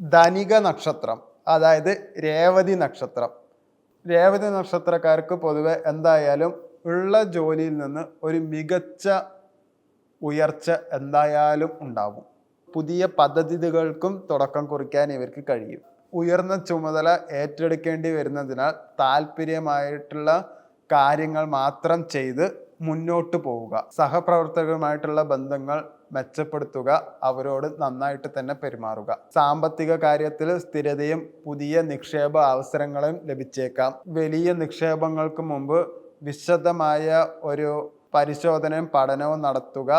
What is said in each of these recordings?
ധനിക നക്ഷത്രം അതായത് രേവതി നക്ഷത്രം. രേവതി നക്ഷത്രക്കാർക്ക് പൊതുവെ എന്തായാലും ഉള്ള ജോലിയിൽ നിന്ന് ഒരു മികച്ച ഉയർച്ച എന്തായാലും ഉണ്ടാവും. പുതിയ പദ്ധതികൾക്കും തുടക്കം കുറിക്കാൻ ഇവർക്ക് കഴിയും. ഉയർന്ന ചുമതല ഏറ്റെടുക്കേണ്ടി വരുന്നതിനാൽ താല്പര്യമായിട്ടുള്ള കാര്യങ്ങൾ മാത്രം ചെയ്ത് മുന്നോട്ട് പോവുക. സഹപ്രവർത്തകരുമായിട്ടുള്ള ബന്ധങ്ങൾ മെച്ചപ്പെടുത്തുക അവരോട് നന്നായിട്ട് തന്നെ പെരുമാറുക. സാമ്പത്തിക കാര്യത്തിൽ സ്ഥിരതയും പുതിയ നിക്ഷേപ അവസരങ്ങളും ലഭിച്ചേക്കാം. വലിയ നിക്ഷേപങ്ങൾക്ക് മുമ്പ് വിശദമായ ഒരു പരിശോധനയും പഠനവും നടത്തുക.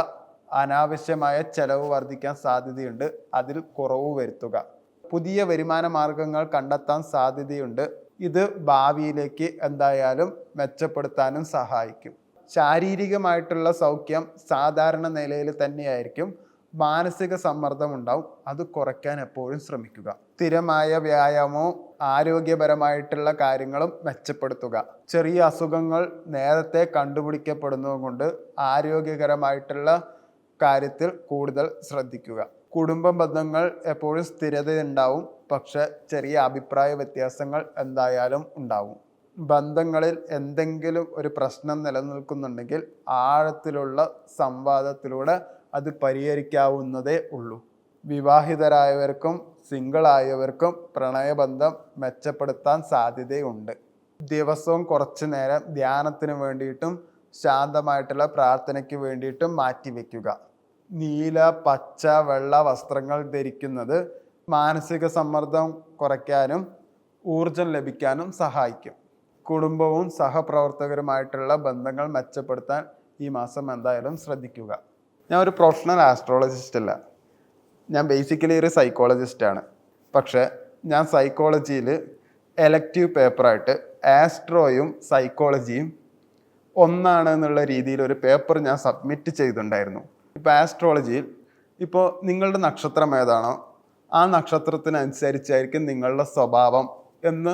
അനാവശ്യമായ ചെലവ് വർദ്ധിക്കാൻ സാധ്യതയുണ്ട്. അതിൽ കുറവ് വരുത്തുക. പുതിയ വരുമാന മാർഗങ്ങൾ കണ്ടെത്താൻ സാധ്യതയുണ്ട്. ഇത് ഭാവിയിലേക്ക് എന്തായാലും മെച്ചപ്പെടുത്താനും സഹായിക്കും. ശാരീരികമായിട്ടുള്ള സൗഖ്യം സാധാരണ നിലയിൽ തന്നെയായിരിക്കും. മാനസിക സമ്മർദ്ദം ഉണ്ടാവും. അത് കുറയ്ക്കാൻ എപ്പോഴും ശ്രമിക്കുക. സ്ഥിരമായ വ്യായാമവും ആരോഗ്യപരമായിട്ടുള്ള കാര്യങ്ങളും മെച്ചപ്പെടുത്തുക. ചെറിയ അസുഖങ്ങൾ നേരത്തെ കണ്ടുപിടിക്കപ്പെടുന്നതുകൊണ്ട് ആരോഗ്യകരമായിട്ടുള്ള കാര്യത്തിൽ കൂടുതൽ ശ്രദ്ധിക്കുക. കുടുംബ ബന്ധങ്ങൾ എപ്പോഴും സ്ഥിരത ഉണ്ടാവും പക്ഷെ ചെറിയ അഭിപ്രായ വ്യത്യാസങ്ങൾ എന്തായാലും ഉണ്ടാവും. ബന്ധങ്ങളിൽ എന്തെങ്കിലും ഒരു പ്രശ്നം നിലനിൽക്കുന്നുണ്ടെങ്കിൽ ആഴത്തിലുള്ള സംവാദത്തിലൂടെ അത് പരിഹരിക്കാവുന്നതേ ഉള്ളൂ. വിവാഹിതരായവർക്കും സിംഗിളായവർക്കും പ്രണയബന്ധം മെച്ചപ്പെടുത്താൻ സാധ്യതയുണ്ട്. ദിവസവും കുറച്ചു നേരം ധ്യാനത്തിന് വേണ്ടിയിട്ടും ശാന്തമായിട്ടുള്ള പ്രാർത്ഥനയ്ക്ക് വേണ്ടിയിട്ടും മാറ്റിവെക്കുക. നീല പച്ച വെള്ള വസ്ത്രങ്ങൾ ധരിക്കുന്നത് മാനസിക സമ്മർദ്ദം കുറയ്ക്കാനും ഊർജം ലഭിക്കാനും സഹായിക്കും. കുടുംബവും സഹപ്രവർത്തകരുമായിട്ടുള്ള ബന്ധങ്ങൾ മെച്ചപ്പെടുത്താൻ ഈ മാസം എന്തായാലും ശ്രദ്ധിക്കുക. ഞാൻ ഒരു പ്രൊഫഷണൽ ആസ്ട്രോളജിസ്റ്റ് അല്ല. ഞാൻ ബേസിക്കലി ഒരു സൈക്കോളജിസ്റ്റാണ് പക്ഷേ ഞാൻ സൈക്കോളജിയിൽ എലക്റ്റീവ് പേപ്പറായിട്ട് ആസ്ട്രോയും സൈക്കോളജിയും ഒന്നാണ് എന്നുള്ള രീതിയിൽ ഒരു പേപ്പർ ഞാൻ സബ്മിറ്റ് ചെയ്തിട്ടുണ്ടായിരുന്നു. ഇപ്പോൾ ആസ്ട്രോളജിയിൽ ഇപ്പോൾ നിങ്ങളുടെ നക്ഷത്രം ഏതാണോ ആ നക്ഷത്രത്തിനനുസരിച്ചായിരിക്കും നിങ്ങളുടെ സ്വഭാവം എന്ന്